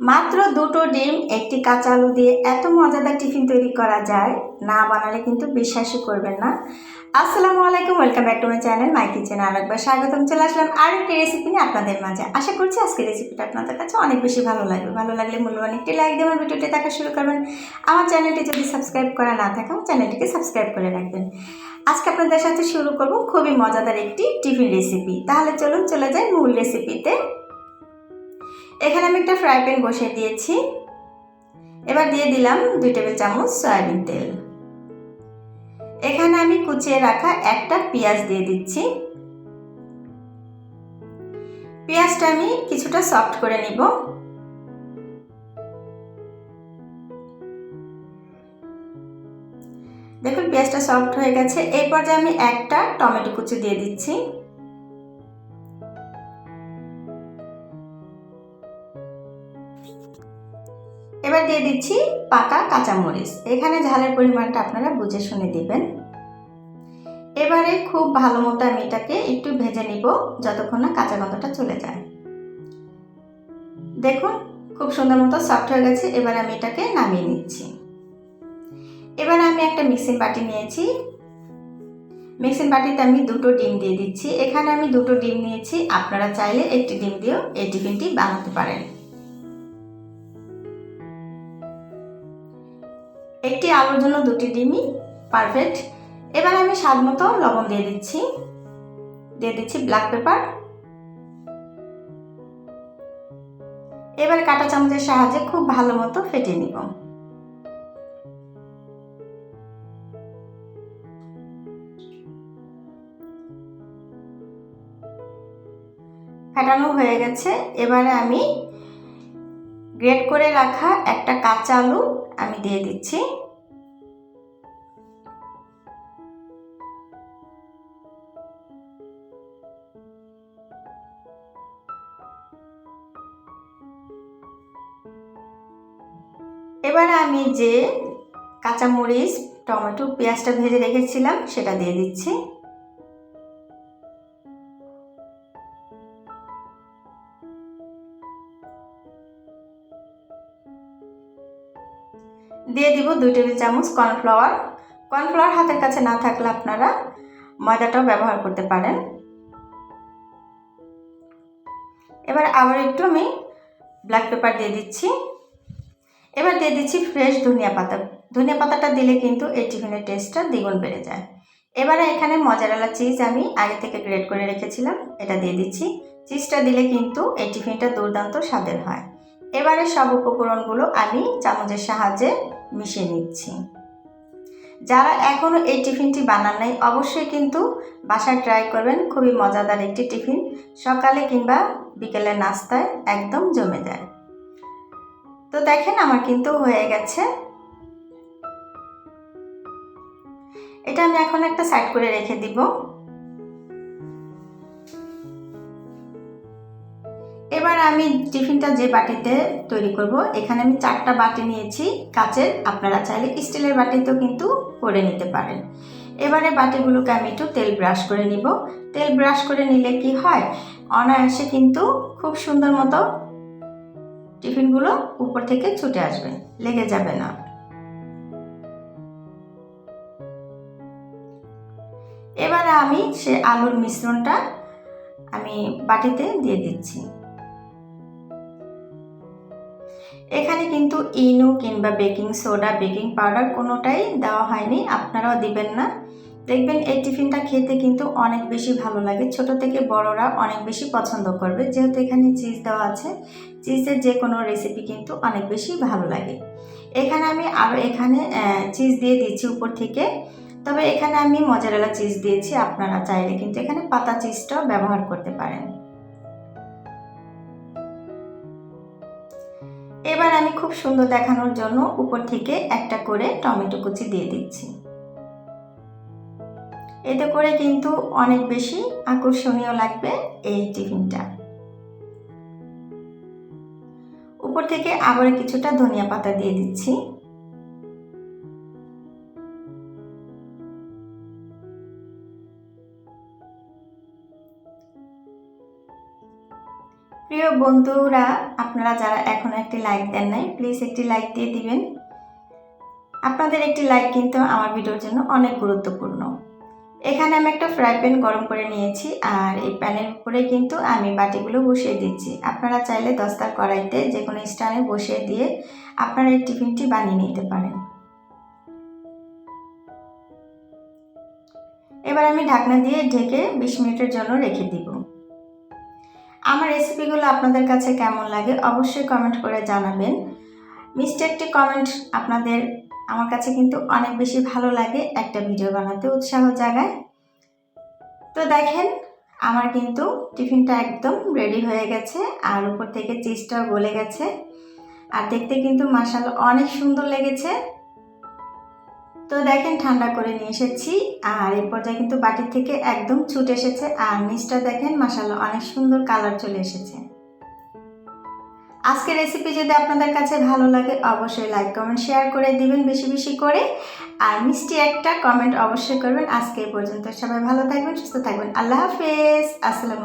মাত্র দুটো ডিম, একটি কাঁচা আলু দিয়ে এত মজাদার টিফিন তৈরি করা যায়, না বানালে কিন্তু বিশ্বাসই করবেন না। আসসালামু আলাইকুম welcome back to my channel my kitchen আরেকবার স্বাগতম। চলে আসলাম আর একটি রেসিপি নিয়ে আপনাদের মাঝে। আশা করছি আজকে রেসিপিটা আপনাদের কাছে অনেক বেশি ভালো লাগবে। ভালো লাগলে মূল্যবান একটি লাইক দিয়ে আমার ভিডিওটি দেখা শুরু করবেন। আমার চ্যানেলটি যদি সাবস্ক্রাইব করা না থাকে, আমার চ্যানেলটিকে সাবস্ক্রাইব করে রাখবেন। আজকে আপনাদের সাথে শুরু করব খুবই মজাদার একটি টিফিন রেসিপি তাহলে চলুন, চলে যাই মূল রেসিপিতে এখানে আমি একটা ফ্রাই প্যান বসিয়ে দিয়েছি। এবার দিয়ে দিলাম দুই টেবিল চামচ সয়াবিন তেল। এখানে আমি কুচিয়ে রাখা একটা পেঁয়াজ দিয়ে দিচ্ছি। পেঁয়াজটা আমি কিছুটা সফট করে নিব। দেখুন, পেঁয়াজটা সফট হয়ে গেছে। এই পর্যায়ে আমি একটা টমেটো কুচি দিয়ে দিচ্ছি। এবার দিয়ে দিচ্ছি পাকা কাঁচামরিচ। এখানে ঝালের পরিমাণটা আপনারা বুঝে শুনে দিবেন। এবারে খুব ভালো মতো আমি এটাকে একটু ভেজে নিব, যতক্ষণ না কাঁচা গন্ধটা চলে যায়। দেখুন, খুব সুন্দর মতো সফট হয়ে গেছে। এবার আমি এটাকে নামিয়ে নিচ্ছি। এবার আমি একটা মিক্সিং বাটি নিয়েছি। মিক্সিং বাটিতে আমি দুটো ডিম দিয়ে দিচ্ছি। এখানে আমি দুটো ডিম নিয়েছি। আপনারা চাইলে একটি ডিম দিয়েও এই টিফিনটি বানাতে পারেন। একটি আলুর জন্য দুটি ডিমই পারফেক্ট এবার আমি স্বাদ মতো লবণ দিয়ে দিচ্ছি। দিয়ে দিচ্ছি ব্ল্যাক পেপার এবার কাঁটা চামচের সাহায্যে খুব ভালো মতো ফেটে নিব। ফেটানো হয়ে গেছে। এবারে আমি গ্রেট করে রাখা একটা কাঁচা আলু আমি দিয়ে দিচ্ছি। এবারে আমি যে কাঁচামরিচ টমেটো পেঁয়াজটা ভেজে রেখেছিলাম সেটা দিয়ে দিচ্ছি। দিয়ে দিব দুই টেবিল চামচ কর্নফ্লাওয়ার। কর্নফ্লাওয়ার হাতের কাছে না থাকলে আপনারা ময়দাটাও ব্যবহার করতে পারেন। এবার আবার একটু আমি ব্ল্যাক পেপার দিয়ে দিচ্ছি। এবার দিয়ে দিচ্ছি ফ্রেশ ধনিয়া পাতা। ধনিয়া পাতাটা দিলে কিন্তু এই টিফিনের টেস্টটা দ্বিগুণ বেড়ে যায়। এবারে এখানে মজারালা চিজ আমি আগে থেকে গ্রেড করে রেখেছিলাম। এটা দিয়ে দিচ্ছি। চিজটা দিলে কিন্তু এই টিফিনটা দুর্দান্ত স্বাদের হয়। এবারে সব উপকরণগুলো আমি চামচের সাহায্যে মিশিয়ে নিচ্ছি। যারা এখনও এই টিফিনটি বানান নাই, অবশ্যই কিন্তু বাসায় ট্রাই করবেন। খুবই মজাদার একটি টিফিন। সকালে কিংবা বিকেলে নাস্তায় একদম জমে যায়। তো দেখেন আমার কিন্তু হয়ে গেছে। এটা আমি এখন একটা সাইড করে রেখে দিব। এবার আমি টিফিনটা যে বাটিতে তৈরি করব, এখানে আমি চারটা বাটি নিয়েছি। কাচের, আপনারা চাইলে স্টিলের বাটিতেও কিন্তু করে নিতে পারেন। এবারে বাটিগুলোকে আমি একটু তেল ব্রাশ করে নিব। তেল ব্রাশ করে নিলে কি হয়? অনায়াসে কিন্তু খুব সুন্দর মতো টিফিনগুলো উপর থেকে ছুটে আসবে, লেগে যাবে না। এবারে আমি সে আলুর মিশ্রণটা আমি বাটিতে দিয়ে দিচ্ছি। এখানে কিন্তু ইনো কিংবা বেকিং সোডা, বেকিং পাউডার কোনোটাই দেওয়া হয়নি, আপনারাও দিবেন না। দেখবেন এই টিফিনটা খেতে কিন্তু অনেক বেশি ভালো লাগে। ছোট থেকে বড়রা অনেক বেশি পছন্দ করবে। যেহেতু এখানে চিজ দেওয়া আছে, চিজের যে কোনো রেসিপি কিন্তু অনেক বেশি ভালো লাগে। এখানে আমি আরও এখানে চিজ দিয়ে দিচ্ছি উপর থেকে। তবে এখানে আমি মজারেলা চিজ দিয়েছি, আপনারা চাইলে কিন্তু এখানে পাতা চিজটাও ব্যবহার করতে পারেন। এবার আমি খুব সুন্দর দেখানোর জন্য উপর থেকে একটা করে টমেটো কুচি দিয়ে দিচ্ছি। এতে করে কিন্তু অনেক বেশি আকর্ষণীয় লাগবে এই টিফিনটা। উপর থেকে আবার কিছুটা ধনিয়া পাতা দিয়ে দিচ্ছি। প্রিয় বন্ধুরা, আপনারা যারা এখন একটি লাইক দেন নাই প্লিজ একটি লাইক দিয়ে দিবেন। আপনাদের একটি লাইক কিন্তু আমার ভিডিওর জন্য অনেক গুরুত্বপূর্ণ। এখানে আমি একটা ফ্রাই প্যান গরম করে নিয়েছি, আর এই প্যানের উপরে কিন্তু আমি বাটিগুলো বসিয়ে দিচ্ছি। আপনারা চাইলে দস্তার কড়াইতে যে কোনো স্টানে বসিয়ে দিয়ে আপনারা এই টিফিনটি বানিয়ে নিতে পারেন। এবার আমি ঢাকনা দিয়ে ঢেকে বিশ মিনিটের জন্য রেখে দিব। আমার রেসিপিগুলো আপনাদের কাছে কেমন লাগে অবশ্যই কমেন্ট করে জানাবেন। মিষ্টি একটি কমেন্ট আপনাদের আমার কাছে কিন্তু অনেক বেশি ভালো লাগে একটা ভিডিও বানাতে উৎসাহ জাগায়। তো দেখেন, আমার কিন্তু টিফিনটা একদম রেডি হয়ে গেছে আর উপর থেকে চিজটাও গলে গেছে। আর দেখতে কিন্তু মাসাল অনেক সুন্দর লেগেছে। তো দেখেন ঠান্ডা করে নিয়ে এসেছি, আর এই পর্যায়ে কিন্তু বাটির থেকে একদম ছুট এসেছে, আর নিচটা দেখেন মাসাল অনেক সুন্দর কালার চলে এসেছে। আজকের রেসিপি যদি আপনাদের কাছে ভালো লাগে, অবশ্যই লাইক কমেন্ট শেয়ার করে দিবেন বেশি বেশি করে, আর মিষ্টি একটা কমেন্ট অবশ্যই করবেন। আজকে এই পর্যন্ত সবাই ভালো থাকবেন, সুস্থ থাকবেন। আল্লাহ হাফেজ। আসসালামু